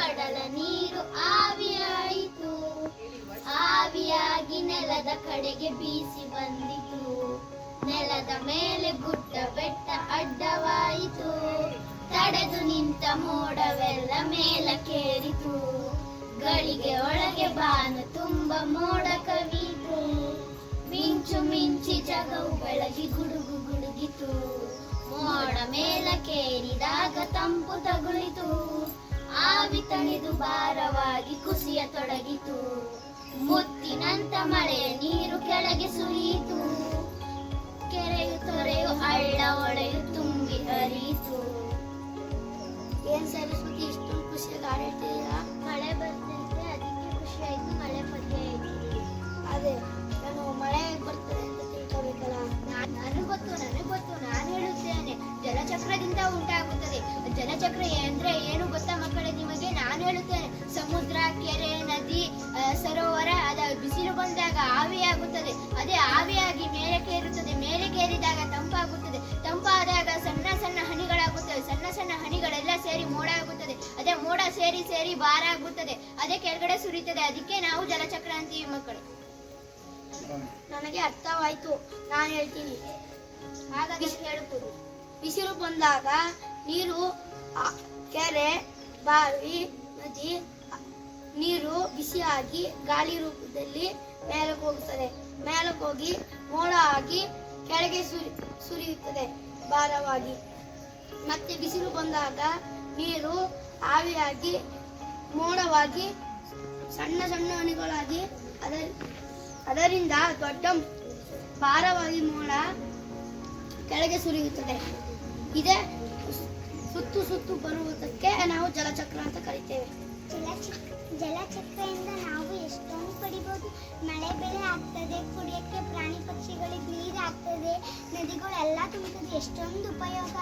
ಕಡಲ ನೀರು ಆವಿಯಾಯಿತು. ಆವಿಯಾಗಿ ನೆಲದ ಕಡೆಗೆ ಬೀಸಿ ಬಂದಿತು. ನೆಲದ ಮೇಲೆ ಗುಡ್ಡ ಬೆಟ್ಟ ಅಡ್ಡವಾಯಿತು. ತಡೆದು ನಿಂತ ಮೋಡವೆಲ್ಲ ಮೇಲಕ್ಕೇರಿತು ಗಳಿಗೆ ಒಳಗೆ ಬಾನು ತುಂಬ ಮೋಡ ಕವಿತು. ಮಿಂಚು ಮಿಂಚಿ ಜಗವು ಬೆಳಗಿ ಗುಡುಗು ಗುಡುಗಿತು. ಮೋಡ ಮೇಲಕ್ಕೇರಿದಾಗ ತಂಪು ತಗುಲಿತು. ಆವಿ ತಣಿದು ಭಾರವಾಗಿ ಕುಸಿಯ ತೊಡಗಿತು. ಮುತ್ತಿನಂತ ಮಳೆಯ ನೀರು ಕೆಳಗೆ ಸುರಿಯಿತು. ಕೆರೆಯು ತೊರೆಯು ಹಳ್ಳ ಒಡೆಯು ತುಂಬಿ ಹರಿಯಿತು. ಏನ್ ಸರಸ್ವತಿ ಇಷ್ಟು ಖುಷಿಯಾಗಿ ಆಡಾಡ್ತಿದ್ದೀರಾ ಮಳೆ ಬರ್ತೈತೆ ಅದಕ್ಕೆ ಖುಷಿ ಆಯ್ತು ಮಳೆ ಬಗ್ಗೆ ಅದೇ ನಾನು ಮಳೆ ಬರ್ತದೆ ಅಂತ ತಿಳ್ಕೋಬೇಕಲ್ಲ? ನನಗೆ ಗೊತ್ತು ನನಗೆ ಗೊತ್ತು ನಾನು ಹೇಳುತ್ತೇನೆ. ಜಲಚಕ್ರದಿಂದ ಉಂಟಾಗುತ್ತದೆ. ಜಲಚಕ್ರ ಅಂದ್ರೆ ಏನು ಗೊತ್ತಾ ಮಕ್ಕಳೇ? ನಿಮಗೆ ನಾನು ಹೇಳುತ್ತೇನೆ ಸಮುದ್ರ ಕೆರೆ ನದಿ ಸರೋವರ ಅದ ಬಿಸಿಲು ಬಂದಾಗ ಆವಿಯಾಗುತ್ತದೆ ಅದೇ ಆವಿಯಾಗಿ ಮೇಲೆ ಕೇರುತ್ತದೆ ಮೇಲೆ ಕೇರಿದಾಗ ತಂಪಾಗುತ್ತದೆ. ತಂಪಾದಾಗ ಸಣ್ಣ ಸಣ್ಣ ಹನಿಗಳಾಗುತ್ತವೆ. ಸಣ್ಣ ಸಣ್ಣ ಹನಿಗಳೆಲ್ಲ ಸೇರಿ ಮೋಡ ಆಗುತ್ತದೆ ಅದೇ ಮೋಡ ಸೇರಿ ಸೇರಿ ಭಾರ ಆಗುತ್ತದೆ ಅದೇ ಕೆಳಗಡೆ ಸುರಿತದೆ. ಅದಕ್ಕೆ ನಾವು ಜಲಚಕ್ರ ಅಂತೀವಿ ಮಕ್ಕಳು. ನನಗೆ ಅರ್ಥವಾಯ್ತು. ನಾನು ಹೇಳ್ತೀನಿ. ಹಾಗಾಗಿ ಹೇಳ್ಬೋದು ಬಿಸಿಲು ಬಂದಾಗ ನೀರು ಕೆರೆ, ಬಾವಿ, ನದಿ ನೀರು ಬಿಸಿಯಾಗಿ ಗಾಳಿ ರೂಪದಲ್ಲಿ ಮೇಲಕ್ಕೆ ಹೋಗುತ್ತದೆ. ಮೇಲಕ್ಕೆ ಹೋಗಿ ಮೋಡ ಆಗಿ ಕೆಳಗೆ ಸುರಿ, ಸುರಿಯುತ್ತದೆ ಭಾರವಾಗಿ. ಮತ್ತೆ ಬಿಸಿಲು ಬಂದಾಗ ನೀರು ಆವಿಯಾಗಿ ಮೋಡವಾಗಿ ಸಣ್ಣ ಸಣ್ಣ ಹನಿಗಳಾಗಿ ಅದರ ಅದರಿಂದ ದೊಡ್ಡ ಭಾರವಾಗಿ ಮೋಡ ಕೆಳಗೆ ಸುರಿಯುತ್ತದೆ. ಇದೇ ಸುತ್ತು ಸುತ್ತು ಬರುವುದಕ್ಕೆ ನಾವು ಜಲಚಕ್ರ ಅಂತ ಕರಿತೇವೆ. ಜಲಚಕ್ರ ಜಲಚಕ್ರದಿಂದ ನಾವು ಎಷ್ಟೊಂದು ಪಡಿಬೋದು? ಮಳೆ ಬೆಳೆ ಆಗ್ತದೆ ಕುಡಿಯಕ್ಕೆ ಪ್ರಾಣಿ ಪಕ್ಷಿಗಳಿಗೆ ನೀರು ಆಗ್ತದೆ ನದಿಗಳೆಲ್ಲ ತುಂಬುತ್ತದೆ ಎಷ್ಟೊಂದು ಉಪಯೋಗ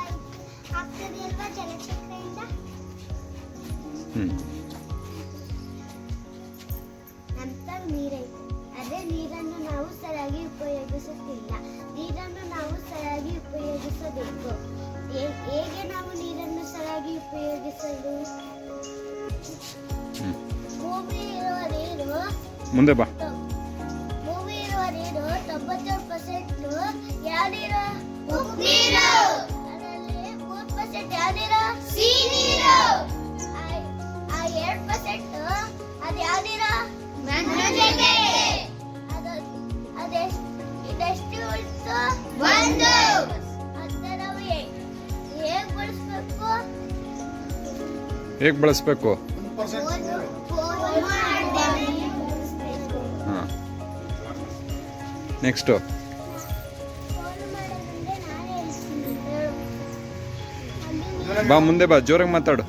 ಆಗ್ತದೆ ಅಲ್ವಾ ಜಲಚಕ್ರದಿಂದ ಹ್ಮ್. ನಂತರ ನೀರೈತೆ. ಅದೇ ನೀರನ್ನು ನಾವು ಸರಿಯಾಗಿ ಉಪಯೋಗಿಸುತ್ತಿಲ್ಲ. ನೀರನ್ನು ನಾವು ಸರಿಯಾಗಿ ಉಪಯೋಗಿಸಬೇಕು. ಹೇಗೆ ನಾವು ನೀರನ್ನು ಸರಿಯಾಗಿ ಉಪಯೋಗಿಸಲು? ಹ್ಮ್. ಭೂಮಿ ಇರುವ ನೀರು ಮುಂದೆ ಬಾ. ಭೂಮಿ ಇರುವ ನೀರು ತೊಂಬತ್ತು ಪರ್ಸೆಂಟ್ ಯಾವ ನೀರು ನೀರು. ಅದರಲ್ಲಿ ಮೂರು ಪರ್ಸೆಂಟ್ ಯಾವ ನೀರು ಸಿಹಿ ನೀರು. ಆ- ಎರಡು ಪರ್ಸೆಂಟ್ ಅದು ಯಾವ ನೀರು ನನ್ನೊಂದಿಗೆ ಅದು ಹೇಗೆ ಬಳಸಬೇಕು? ನೆಕ್ಸ್ಟು ಬಾ, ಮುಂದೆ ಬಾ, ಜೋರಾಗಿ ಮಾತಾಡು.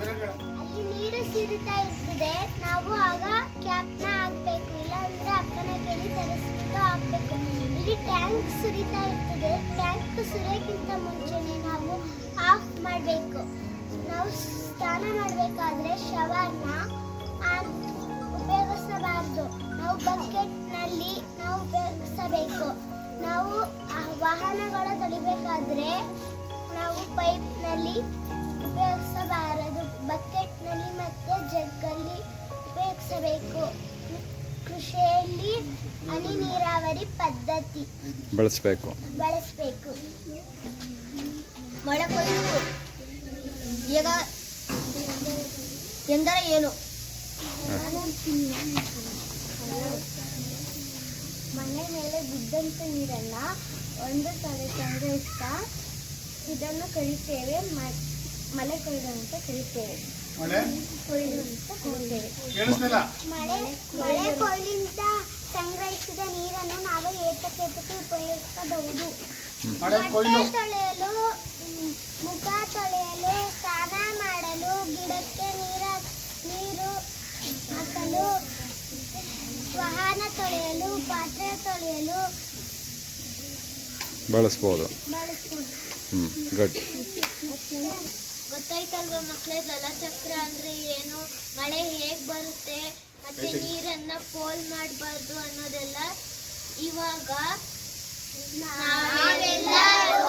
ಟ್ಯಾಂಕ್ ಸುರಿತಾ ಇರ್ತದೆ ಟ್ಯಾಂಕ್ ಸುರಿಯಕ್ಕಿಂತ ಮುಂಚೆನೆ ನಾವು ಆಫ್ ಮಾಡಬೇಕು. ನಾವು ಸ್ನಾನ ಮಾಡಬೇಕಾದ್ರೆ ಶವರ್ನ ಉಪಯೋಗಿಸಬಾರ್ದು. ನಾವು ಬಕೆಟ್ನಲ್ಲಿ ನಾವು ಉಪಯೋಗಿಸಬೇಕು. ನಾವು ವಾಹನಗಳ ತೊಳಿಬೇಕಾದ್ರೆ ನಾವು ಪೈಪ್ನಲ್ಲಿ ಉಪಯೋಗಿಸಬಾರದು. ಬಕೆಟ್ನಲ್ಲಿ ಮತ್ತು ಜಗ್ಗಲ್ಲಿ ಉಪಯೋಗಿಸಬೇಕು. ಕೃಷಿಯಲ್ಲಿ ಹನಿ ನೀರಾವರಿ ಪದ್ಧತಿ. ಬಳಸಬೇಕು. ಬಳಸಬೇಕು. ಮಳೆ ಕೊಯ್ಲು ಈಗ ಎಂದರೆ ಏನು? ಮನೆ ಮೇಲೆ ಬಿದ್ದಂತ ನೀರನ್ನ ಒಂದು ಕಡೆ ಸಂಗ್ರಹಿಸ್ತಾ ಇದನ್ನು ಕರಿತೇವೆ ಮ- ಮಳೆ ಕೊಯ್ಲು ಅಂತ ಕರಿತೇವೆ ಮಳೆ ಕೊಯ್ಲು ಅಂತ ಕೊಡ್ತೇವೆ ಮಳೆ ಮಳೆ ಕೊಯ್ಲಿಂದ ಸಂಗ್ರಹಿಸಿದ ನೀರನ್ನು ನಾವು ಏತಕ್ಕೆ ಉಪಯೋಗಿಸಬಹುದು. ತೊಳೆಯಲು ಸ್ನಾನ ಮಾಡಲು ಗಿಡಕ್ಕೆ ನೀರ ನೀರು ಹಾಕಲು ವಾಹನ ತೊಳೆಯಲು ಬಳಸ್ಬೋದು. ಹ್ಮ್ ಹ್ಞೂ ಗುಡ್ ಗೊತ್ತಾಯ್ತಲ್ವಾ ಮಕ್ಕಳೇ ಜಲಚಕ್ರ ಅಂದ್ರೆ ಏನು? ಮಳೆ ಹೇಗ್ ಬರುತ್ತೆ? ಮತ್ತೆ ನೀರನ್ನ ಪೋಲ್ ಮಾಡಬಾರ್ದು ಅನ್ನೋದೆಲ್ಲ ಇವಾಗ ನಾವೆಲ್ಲರೂ ನೀರನ್ನ